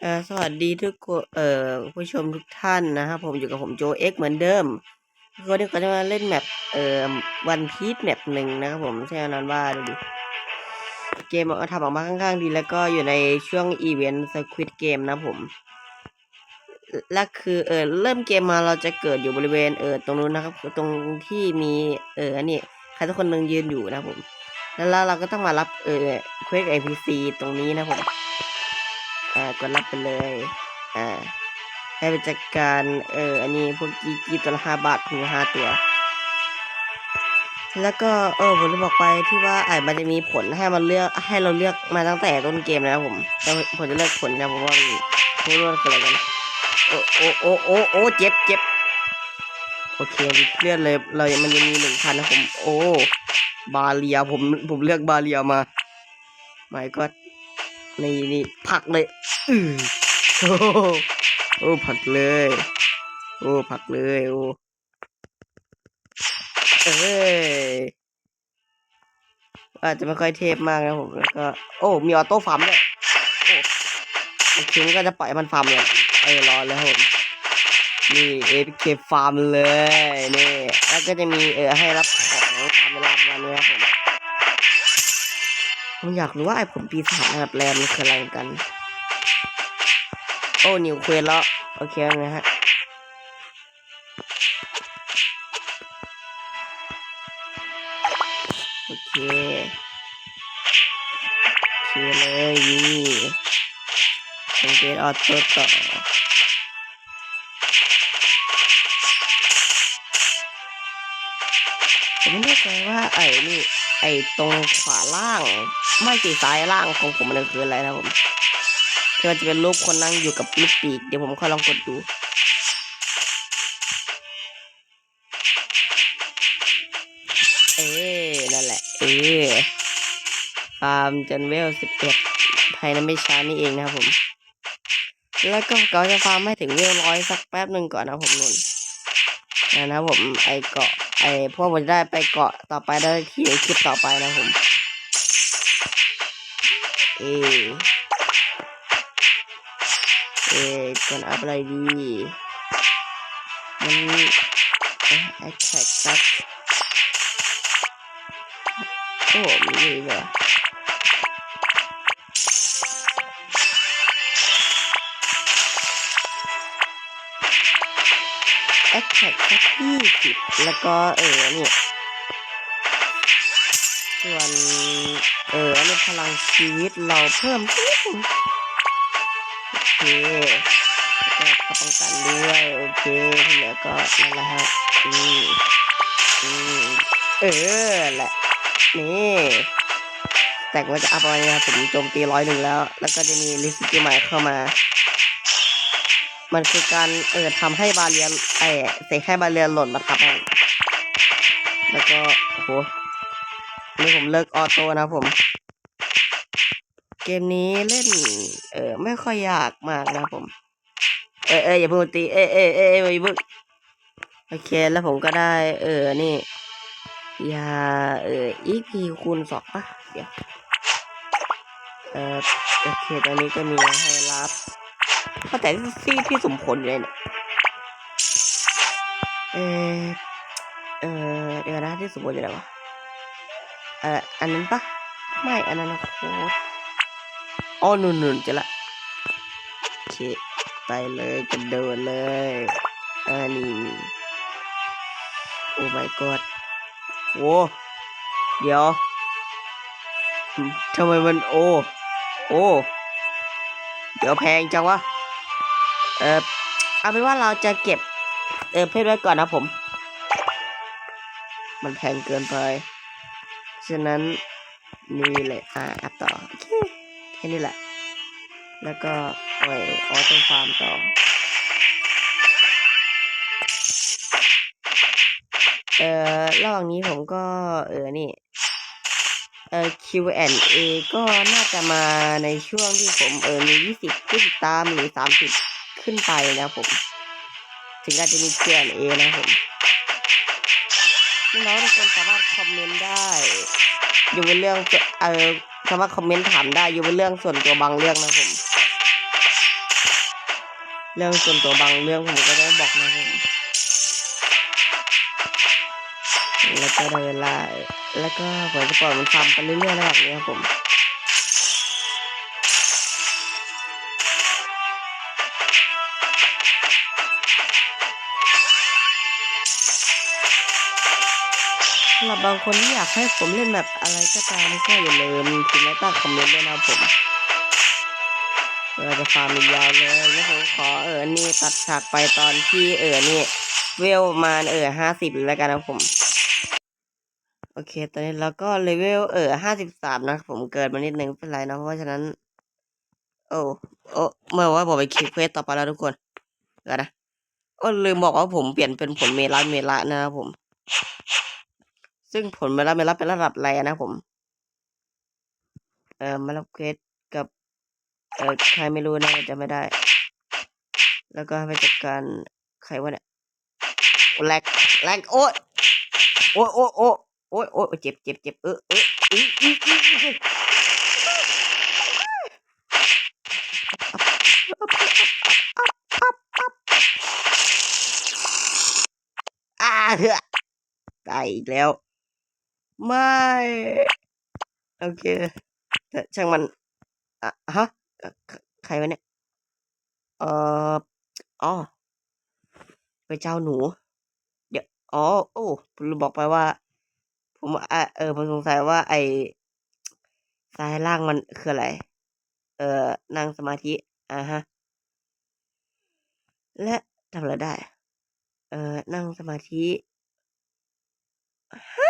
เออสวัสดีทุกเอ่อผู้ชมทุกท่านนะครับผมอยู่กับผมโจเอ็กเหมือนเดิมวันนี้ก็จะมาเล่นแมปเอ่อวันพีชแมปหนึ่งนะครับผมใช่นั้นว่าดูดิเกมเอาทำออกมาค่อนข้างดีแล้วก็อยู่ในช่วงอีเวนต์สควิดเกมนะผมและคือเออเริ่มเกมมาเราจะเกิดอยู่บริเวณเออตรงนู้นนะครับ ตรงที่มีเอออันนี้ใครสักคนหนึ่งยืนอยู่นะผม แล้วเราก็ต้องมารับเออเควสไอพีซีตรงนี้นะผม อ่ากดรับไปเลย อ่า ให้ไปจัดการ เออ อันนี้พวกกีกีตัวละห้าบาทถึงห้าตัว แล้วก็ เออ ผมจะบอกไปที่ว่าไอ่ามันจะมีผลให้มันเลือก ให้เราเลือกมาตั้งแต่ต้นเกมนะครับผม แต่ผมจะเลือกผลนะผมว่าไม่รู้ว่าคืออะไรกัน โอ้โอ้โอ้โอ้โอ้เจ็บเจ็บโอเคเลือดเลย เรามันยังมีหนึ่งพันนะผม โอ้ บาเลียผม ผมเลือกบาเลียมา ไม่ก็ นี่นี่ผักเลยอือโอ้โอ้ผักเลย โอ้ผักเลยโอ้เอ้ยอาจจะไม่ค่อยเทพมากนะผมแล้วก็โอ้มีออโต้ฟาร์มด้วยโอ้โอเคงั้นก็จะปล่อยมันฟาร์มเลยเออรอแล้วผมนี่เอฟเคฟาร์มเลยนี่แล้วก็จะมีเออให้รับของตามเวลาประมาณนี้ครับผม ผมอยากรู้ว่าไอ้ผลปีศาจแบบแรมมันคืออะไรกัน โอ้นิวเควสแล้ว โอเคนะฮะโอเคโอเคเลยนี่สังเกตออโต้ต่อผมไม่แน่ใจว่าไอ้นี่ ไอ้ตรงขวาล่าง ไม่สีซ้ายล่างของผมมันคืออะไรนะผมที่มันจะเป็นรูปคนนั่งอยู่กับลูกปีกเดี๋ยวผมค่อยลองกดดูเอ๊นั่นแหละ เอ๊ฟาร์มจนเวลสิบเอ็ดภายในไม่ช้านี่เองนะครับผม แล้วก็เราจะฟาร์มให้ถึงเวลร้อยสักแป๊บหนึ่งก่อนนะผมนุ่นนะครับผมไอเกาะ ไอพวกผมจะได้ไปเกาะต่อไปได้ที่คลิปต่อไปนะผมเอเอก่อนอัพอะไรดีมันแอคแท็กครับโอ้มีเลยเหรอ แอคแท็กสักยี่สิบแล้วก็เออเนี่ยส่วนเอออันพลังชีวิตเราเพิ่มนิดนึงโอเคแล้วก็ป้องกันด้วยโอเคที่เหลือก็นั่นแหละฮะอืมอืมเออแหละนี่แต่ว่าจะอัพอะไรนะครับผมโจมตีร้อยหนึ่งแล้ว แล้วก็จะมีลิสต์ใหม่เข้ามา มันคือการเออทำให้บาเรียนไอเสกให้บาเรียนหล่นมาทับแล้วก็โหนี่ผมเลิกออโต้นะผม เกมนี้เล่น เออไม่ค่อยยากมากนะผม เออเอออย่าเพิ่งตีเออเออเออเอออย่าเพิ่งโอเคแล้วผมก็ได้ เออนี่ยาเอออีพีคูณสองปะเดี๋ยวเออโอเคตอนนี้ก็มีให้รับ ก็แต่ที่ที่สมผลเลยเนี่ยเออเออเดี๋ยวนะที่สมผลอยู่ไหนวะเอออันนั้นปะไม่อันนั้นโค้ดอ๋อนุ่นนุ่นเจะละโอเคไปเลยกระโดดเลยอันนี้โอ้ my god โอ้เดี๋ยวทำไมมันโอ้ โอ้ เดี๋ยวแพงจังวะ เออเอาเป็นว่าเราจะเก็บ เออเพชรไว้ก่อนนะผม มันแพงเกินไป ฉะนั้นนี่เลยอ่าอัพต่อแค่นี้แหละ แล้วก็ปล่อยออโต้ฟาร์มต่อเอ่อระหว่างนี้ผมก็เออนี่ เอ่อ Q&A ก็น่าจะมาในช่วงที่ผมเออมียี่สิบผู้ติดตามหรือสามสิบขึ้นไปนะครับผม ถึงอาจจะมี Q&A นะครับผมน้องทุกคนสามารถคอมเมนต์ได้ อยู่เป็นเรื่องเอ่อสามารถคอมเมนต์ถามได้อยู่เป็นเรื่องส่วนตัวบางเรื่องนะครับผม เรื่องส่วนตัวบางเรื่องผมก็ต้องบอกนะผม แล้วก็ได้เวลา แล้วก็ผมจะปล่อยมันทำไปเรื่อยๆแบบนี้ครับผมสำหรับบางคนที่อยากให้ผมเล่นแบบอะไรก็ตามก็อย่าลืมพิมพ์ไว้ใต้คอมเมนต์ด้วยนะครับผมเราจะฟาร์มยาวเลยแล้วผมขอเออนี่ตัดฉากไปตอนที่เออนี่ เวลประมาณเออห้าสิบแล้วกันนะครับผม เค ตอนนี้เราก็เลเวลเออห้าสิบสามนะผมเกิดมานิดนึงไม่เป็นไรนะเพราะฉะนั้น โอ้โอ้เมื่อว่าผมไปคลิกเควสต่อไปแล้วทุกคนเดี๋ยวนะโอ้ลืมบอกว่าผมเปลี่ยนเป็นผลเมลัสเมละนะครับผม ซึ่งผลเมลัสเมลัสเป็นระดับอะไรนะผม เออมารับเควสกับ เออใครไม่รู้นะจะไม่ได้ แล้วก็ไปจัดการใครวะเนี่ยแลกแลกโอ้ยโอ้ยโอ้ย โอ้ยโอ้ยโอ้ยเจ็บเจ็บเจ็บเออเอออืออืออืออืออ่าเฮ้อตายอีกแล้ว ไม่ โอเคแต่ช่างมันอะฮะ ใครวะเนี่ย เอ่ออ๋อไปเจ้าหนู เดี๋ยว อ๋อ โอ้ผมบอกไปว่า ผมเออผมสงสัยว่าไอ้ซ้ายล่างมันคืออะไร เออนั่งสมาธิอ่าฮะ และทำอะไรได้ เออนั่งสมาธิฮะ